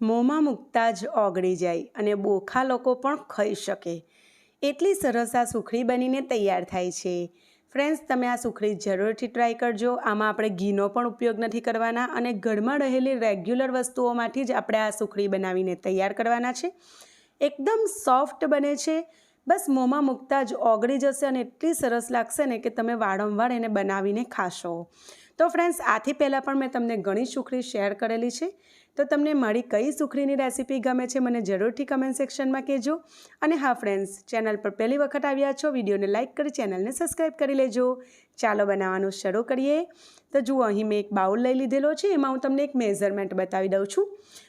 મોંમાં મૂકતા જ ઓગળી જાય અને બોખા લોકો પણ ખાઈ શકે. એટલી સરસ આ સુખડી બનીને તૈયાર થાય છે. ફ્રેન્ડ્સ, તમે આ સુખડી જરૂરથી ટ્રાય કરજો. આમાં આપણે ઘીનો પણ ઉપયોગ નથી કરવાના અને ઘરમાં રહેલી રેગ્યુલર વસ્તુઓમાંથી જ આપણે આ સુખડી બનાવીને તૈયાર કરવાના છે. એકદમ સોફ્ટ બને છે. બસ મોંમાં મૂકતા જ ઓગળી જશે અને એટલી સરસ લાગશે ને કે તમે વારંવાર એને બનાવીને ખાશો. તો ફ્રેન્ડ્સ, આથી પહેલાં પણ મેં તમને ઘણી સુખડી શેર કરેલી છે. તો તમને મારી કઈ સુખડીની રેસીપી ગમે છે મને જરૂરથી કમેન્ટ સેક્શનમાં કહેજો. અને હા ફ્રેન્ડ્સ ચેનલ પર પહેલી વખત આવ્યા છો, વિડીયોને લાઇક કરી ચેનલને સબસ્ક્રાઈબ કરી લેજો. ચાલો બનાવવાનું શરૂ કરીએ. તો જુઓ, અહીં મેં એક બાઉલ લઈ લીધેલો છે, એમાં હું તમને એક મેઝરમેન્ટ બતાવી દઉં છું.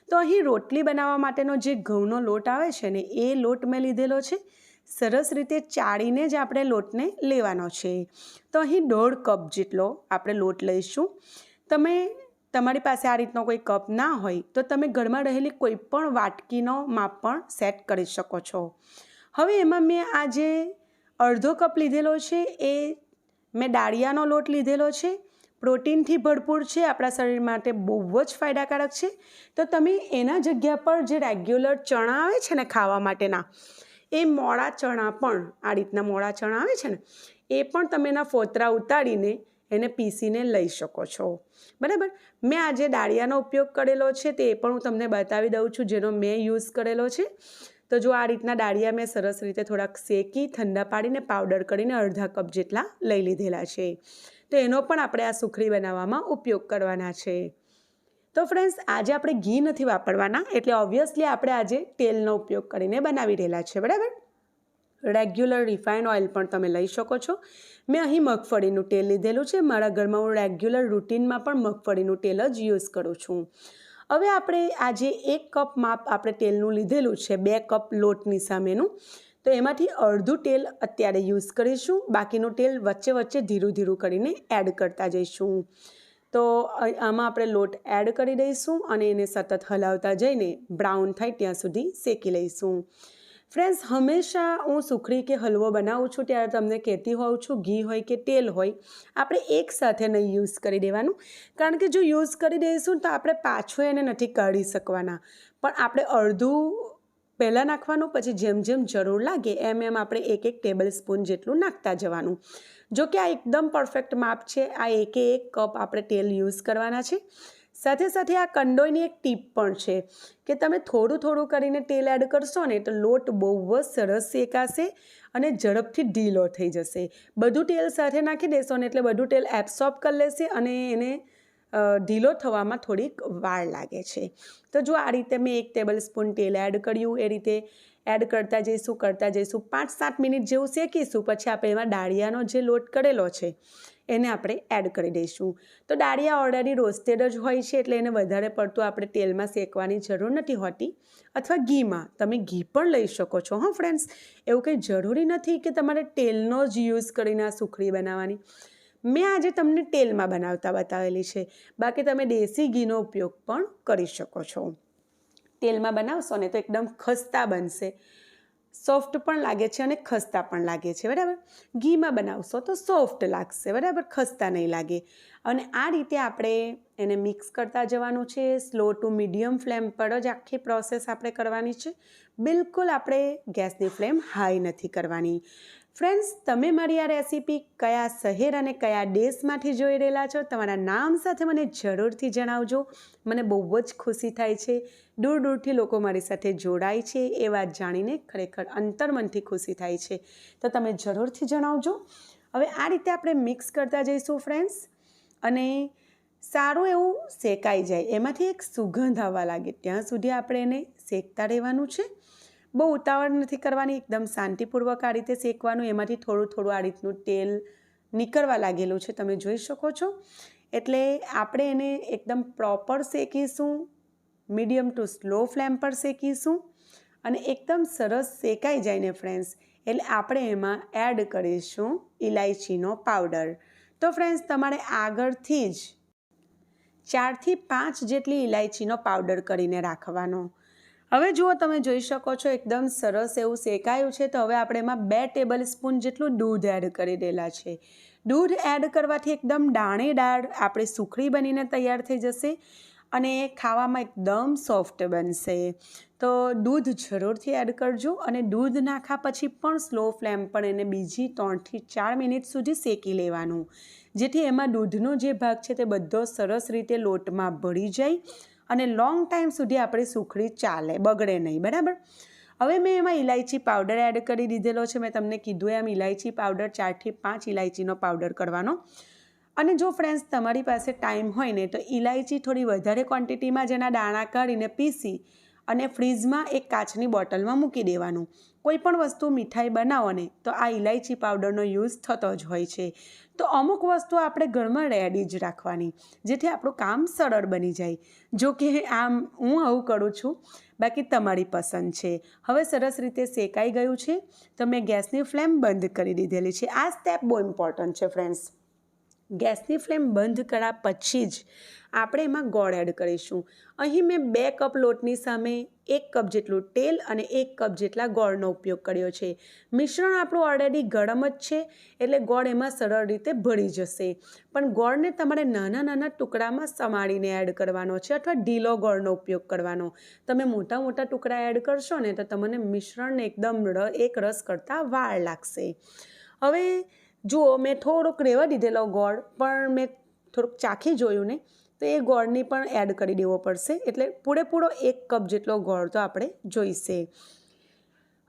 તો અહીં રોટલી બનાવવા માટેનો જે ઘઉંનો લોટ આવે છે ને, એ લોટ મેં લીધેલો છે. સરસ રીતે ચાળીને જ આપણે લોટને લેવાનો છે. તો અહીં દોઢ કપ જેટલો આપણે લોટ લઈશું. તમે તમારી પાસે આ રીતનો કોઈ કપ ના હોય, તો તમે ઘરમાં રહેલી કોઈ પણ વાટકીનો માપ પણ સેટ કરી શકો છો. હવે એમાં મેં આ જે અડધો કપ લીધેલો છે, એ મેં ડાળિયાનો લોટ લીધેલો છે. પ્રોટીનથી ભરપૂર છે, આપણા શરીર માટે બહુ જ ફાયદાકારક છે. તો તમે એના જગ્યા પર જે રેગ્યુલર ચણા આવે છે ને ખાવા માટેના, એ મોડા ચણા પણ, આ રીતના મોડા ચણા આવે છે ને, એ પણ તમે એના ફોતરા ઉતારીને એને પીસીને લઈ શકો છો. બરાબર? મેં આજે દાળિયાનો ઉપયોગ કરેલો છે તે પણ હું તમને બતાવી દઉં છું જેનો મેં યુઝ કરેલો છે. તો જો આ રીતના દાળિયા મેં સરસ રીતે થોડાક શેકી, ઠંડા પાડીને પાવડર કરીને અડધા કપ જેટલા લઈ લીધેલા છે. તો એનો પણ આપણે આ સુખડી બનાવવામાં ઉપયોગ કરવાના છે. તો ફ્રેન્ડ્સ, આજે આપણે ઘી નથી વાપરવાના એટલે ઓબ્વિયસલી આપણે આજે તેલનો ઉપયોગ કરીને બનાવી રહેલા છે. બરાબર? રેગ્યુલર રિફાઇન ઓઇલ પણ તમે લઈ શકો છો. મેં અહીં મગફળીનું તેલ લીધેલું છે. મારા ઘરમાં હું રેગ્યુલર રૂટીનમાં પણ મગફળીનું તેલ જ યુઝ કરું છું. હવે આપણે આજે એક કપ માપ આપણે તેલનું લીધેલું છે, બે કપ લોટની સામેનું. તો એમાંથી અડધું તેલ અત્યારે યુઝ કરીશું. બાકીનું તેલ વચ્ચે વચ્ચે ધીરું ધીરું કરીને એડ કરતા જઈશું. તો આમાં આપણે લોટ એડ કરી દઈશું અને એને સતત હલાવતા જઈને બ્રાઉન થાય ત્યાં સુધી શેકી લઈશું. ફ્રેન્ડ્સ, હંમેશા હું સુખડી કે હલવો બનાવું છું ત્યારે તમને કહેતી હોઉં છું, ઘી હોય કે તેલ હોય, આપણે એકસાથે નહીં યુઝ કરી દેવાનું. કારણ કે જો યુઝ કરી દઈશું તો આપણે પાછું એને નથી કાઢી શકવાના. પણ આપણે અડધું પહેલાં નાખવાનું, પછી જેમ જેમ જરૂર લાગે એમ એમ આપણે એક એક ટેબલ સ્પૂન જેટલું નાખતા જવાનું. જો કે આ એકદમ પરફેક્ટ માપ છે, આ એકે એક કપ આપણે તેલ યુઝ કરવાના છે. સાથે સાથે આ કંડોઈની એક ટીપ પણ છે કે તમે થોડું થોડું કરીને તેલ એડ કરશો ને તો લોટ બહુ જ સરસ શેકાશે અને ઝડપથી ઢીલો થઈ જશે. બધું તેલ સાથે નાખી દેશો ને એટલે બધું તેલ એબ્સોર્બ કરી લેશે અને એને ઢીલો થવામાં થોડીક વાર લાગે છે. તો જો આ રીતે મેં એક ટેબલ સ્પૂન તેલ એડ કર્યું, એ રીતે એડ કરતા જઈશું કરતા જઈશું, પાંચ સાત મિનિટ જેવું શેકીશું, પછી આપણે એમાં ડાળિયાનો જે લોટ કરેલો છે એને આપણે એડ કરી દઈશું. તો દાળિયા ઓલરેડી રોસ્ટેડ જ હોય છે એટલે એને વધારે પડતું આપણે તેલમાં શેકવાની જરૂર નથી હોતી. અથવા ઘીમાં. તમે ઘી પણ લઈ શકો છો, હા ફ્રેન્ડ્સ એવું કંઈ જરૂરી નથી કે તમારે તેલનો જ યુઝ કરીને આ સુખડી બનાવવાની. મેં આજે તમને તેલમાં બનાવતા બતાવેલી છે. બાકી તમે દેશી ઘીનો ઉપયોગ પણ કરી શકો છો. તેલમાં બનાવશો ને તો એકદમ ખસ્તા બનશે. સોફ્ટ પણ લાગે છે અને ખસ્તા પણ લાગે છે, બરાબર? ઘીમાં બનાવશો તો સોફ્ટ લાગશે, બરાબર? ખસ્તા નહીં લાગે. અને આ રીતે આપણે એને મિક્સ કરતા જવાનું છે, સ્લો ટુ મીડિયમ ફ્લેમ પર જ આખી પ્રોસેસ આપણે કરવાની છે. બિલકુલ આપણે ગેસની ફ્લેમ હાઈ નથી કરવાની. ફ્રેન્ડ્સ, તમે મારી આ રેસીપી કયા શહેર અને કયા દેશમાંથી જોઈ રહેલા છો તમારા નામ સાથે મને જરૂરથી જણાવજો. મને બહુ જ ખુશી થાય છે. દૂર દૂરથી લોકો મારી સાથે જોડાય છે એ વાત જાણીને ખરેખર અંતરમનથી ખુશી થાય છે. તો તમે જરૂરથી જણાવજો. હવે આ રીતે આપણે મિક્સ કરતા જઈશું ફ્રેન્ડ્સ અને સારું એવું શેકાઈ જાય. એમાંથી એક સુગંધ આવવા લાગે. ત્યાં સુધી આપણે એને શેકતા રહેવાનું છે. બહુ ઉતાવળ નથી કરવાની, એકદમ શાંતિપૂર્વક આ રીતે શેકવાનું, એમાંથી થોડું થોડું આ રીતનું તેલ નીકળવા લાગેલું છે, તમે જોઈ શકો છો. એટલે આપણે એને એકદમ પ્રોપર શેકીશું, મીડિયમ ટુ સ્લો ફ્લેમ પર શેકીશું અને એકદમ સરસ શેકાઈ જાય ને ફ્રેન્ડ્સ, એટલે આપણે એમાં એડ કરીશું ઇલાયચીનો પાવડર. તો ફ્રેન્ડ્સ, તમારે આગળથી જ ચારથી પાંચ જેટલી ઇલાયચીનો પાવડર કરીને રાખવાનો. હવે જુઓ તમે જોઈ શકો છો, એકદમ સરસ એવું શેકાયું છે. તો હવે આપણે એમાં બે ટેબલ સ્પૂન જેટલું દૂધ એડ કરી દેલા છે. દૂધ એડ કરવાથી એકદમ દાણેદાર આપણે સુખડી બનીને તૈયાર થઈ જશે અને ખાવામાં એકદમ સોફ્ટ બનશે. તો દૂધ જરૂરથી એડ કરજો અને દૂધ નાખ્યા પછી પણ સ્લો ફ્લેમ પર એને બીજી ત્રણથી ચાર મિનિટ સુધી શેકી લેવાનું. જેથી એમાં દૂધનો જે ભાગ છે તે બધો સરસ રીતે લોટમાં ભળી જાય અને લોંગ ટાઈમ સુધી આપણી સુખડી ચાલે, બગડે નહીં, બરાબર? હવે મેં એમાં ઇલાયચી પાવડર એડ કરી દીધેલો છે. મેં તમને કીધું એમ ઇલાયચી પાવડર ચારથી પાંચ ઇલાયચીનો પાવડર કરવાનો. અને જો ફ્રેન્ડ્સ તમારી પાસે ટાઈમ હોય ને, તો ઇલાયચી થોડી વધારે ક્વોન્ટિટીમાં જેના દાણા કાઢીને પીસી અને ફ્રીજમાં એક કાચની બોટલમાં મૂકી દેવાનું. કોઈ પણ વસ્તુ મીઠાઈ બનાવો ને તો આ ઇલાયચી પાવડરનો યુઝ થતો જ હોય છે. તો અમુક વસ્તુ આપણે ઘરમાં રેડી જ રાખવાની, જેથી આપણું કામ સરળ બની જાય. જો કે આમ હું આવું કરું છું, બાકી તમારી પસંદ છે. હવે સરસ રીતે શેકાઈ ગયું છે, તો મેં ગેસની ફ્લેમ બંધ કરી દીધેલી છે. આ સ્ટેપ બહુ ઇમ્પોર્ટન્ટ છે ફ્રેન્ડ્સ ગેસની ફ્લેમ બંધ કર્યા પછી જ આપણે એમાં ગોળ એડ કરીશું. અહીં મેં બે કપ લોટની સામે એક કપ જેટલું તેલ અને એક કપ જેટલા ગોળનો ઉપયોગ કર્યો છે. મિશ્રણ આપણું ઓલરેડી ગરમ જ છે, એટલે ગોળ એમાં સરળ રીતે ભળી જશે. પણ ગોળને તમારે નાના નાના ટુકડામાં સમારીને એડ કરવાનો છે અથવા ઢીલો ગોળનો ઉપયોગ કરવાનો. તમે મોટા મોટા ટુકડા એડ કરશો ને તો તમને મિશ્રણને એકદમ એક રસ કરતાં વાર લાગશે. હવે જુઓ, મેં થોડોક રહેવા દીધેલો ગોળ, પણ મેં થોડુંક ચાખી જોયું ને તો એ ગોળની પણ એડ કરી દેવો પડશે. એટલે પૂરેપૂરો એક કપ જેટલો ગોળ તો આપણે જોઈશે.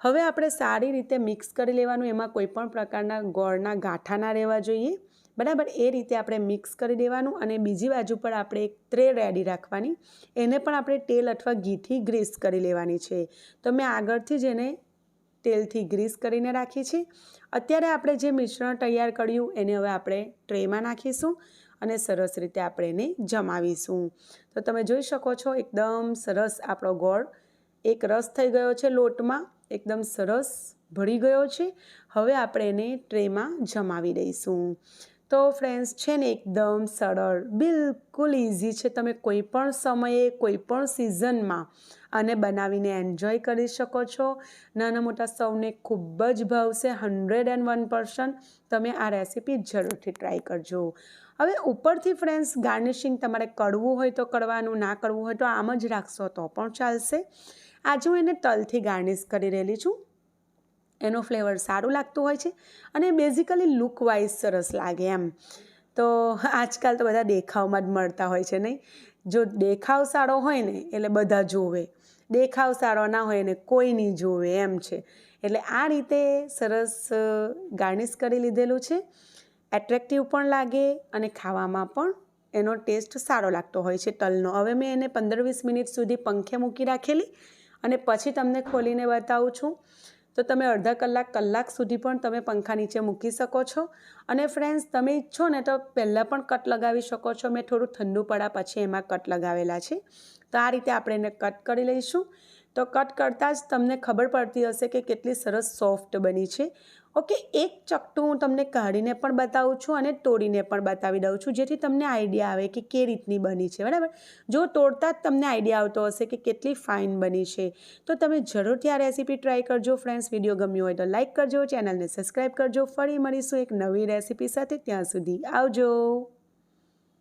હવે આપણે સારી રીતે મિક્સ કરી લેવાનું. એમાં કોઈપણ પ્રકારના ગોળના ગાંઠા ના રહેવા જોઈએ. બરાબર, એ રીતે આપણે મિક્સ કરી દેવાનું અને બીજી બાજુ પર આપણે એક ટ્રે રેડી રાખવાની. એને પણ આપણે તેલ અથવા ઘીથી ગ્રીસ કરી લેવાની છે. તો મેં આગળથી જ એને તેલથી ગ્રીસ કરીને રાખી છે અત્યારે આપણે જે મિશ્રણ તૈયાર કર્યું એને હવે આપણે ટ્રેમાં નાખીશું અને સરસ રીતે આપણે એને જમાવીશું. તો તમે જોઈ શકો છો એકદમ સરસ આપણો ગોળ એક રસ થઈ ગયો છે લોટમાં, એકદમ સરસ ભળી ગયો છે. હવે આપણે એને ટ્રેમાં જમાવી દઈશું. તો ફ્રેન્ડ્સ છે ને એકદમ સરળ, બિલકુલ ઇઝી છે. તમે કોઈ પણ સમયે કોઈ પણ સિઝનમાં આને બનાવીને એન્જોય કરી શકો છો. નાના મોટા સૌને ખૂબ જ ભાવશે હંડ્રેડ એન્ડ વન પર્સન્ટ તમે આ રેસીપી જરૂરથી ટ્રાય કરજો. હવે ઉપરથી ફ્રેન્ડ્સ ગાર્નિશિંગ તમારે કરવું હોય તો કરવાનું, ના કરવું હોય તો આમ જ રાખશો તો પણ ચાલશે. આજે હું એને તલથી ગાર્નિશ કરી રહેલી છું. એનો ફ્લેવર સારું લાગતું હોય છે અને બેઝિકલી લુક વાઇઝ સરસ લાગે એમ. તો આજકાલ તો બધા દેખાવમાં જ મળતા હોય છે નહીં? જો દેખાવ સારો હોય ને, એટલે બધા જોવે. દેખાવ સારો ના હોય ને, કોઈ નહીં જોવે એમ છે. એટલે આ રીતે સરસ ગાર્નિશ કરી લીધેલું છે. એટ્રેક્ટિવ પણ લાગે અને ખાવામાં પણ એનો ટેસ્ટ સારો લાગતો હોય છે તલનો. હવે મેં એને પંદર વીસ મિનિટ સુધી પંખે મૂકી રાખેલી અને પછી તમને ખોલીને બતાવું છું. તો તમે અડધા કલાક કલાક સુધી પણ તમે પંખા નીચે મૂકી શકો છો. અને ફ્રેન્ડ્સ તમે ઈચ્છો ને તો પહેલાં પણ કટ લગાવી શકો છો. મેં થોડું ઠંડુ પડ્યા પછી એમાં કટ લગાવેલા છે. તો આ રીતે આપણે એને કટ કરી લઈશું. તો કટ કરતાં જ તમને ખબર પડતી હશે કે કેટલી સરસ સોફ્ટ બની છે. ઓકે, એક ચકટું હું તમને કાઢીને પણ બતાવું છું અને તોડીને પણ બતાવી દઉં છું, જેથી તમને આઈડિયા આવે કે કે રીતની બની છે, બરાબર? જો તોડતા જ તમને આઈડિયા આવતો હશે કે કેટલી ફાઇન બની છે, તો તમે જરૂરથી આ રેસીપી ટ્રાય કરજો ફ્રેન્ડ્સ, વીડિયો ગમ્યો હોય તો લાઇક કરજો, ચેનલને સબસ્ક્રાઈબ કરજો, ફરી મળીશું એક નવી રેસીપી સાથે, ત્યાં સુધી આવજો.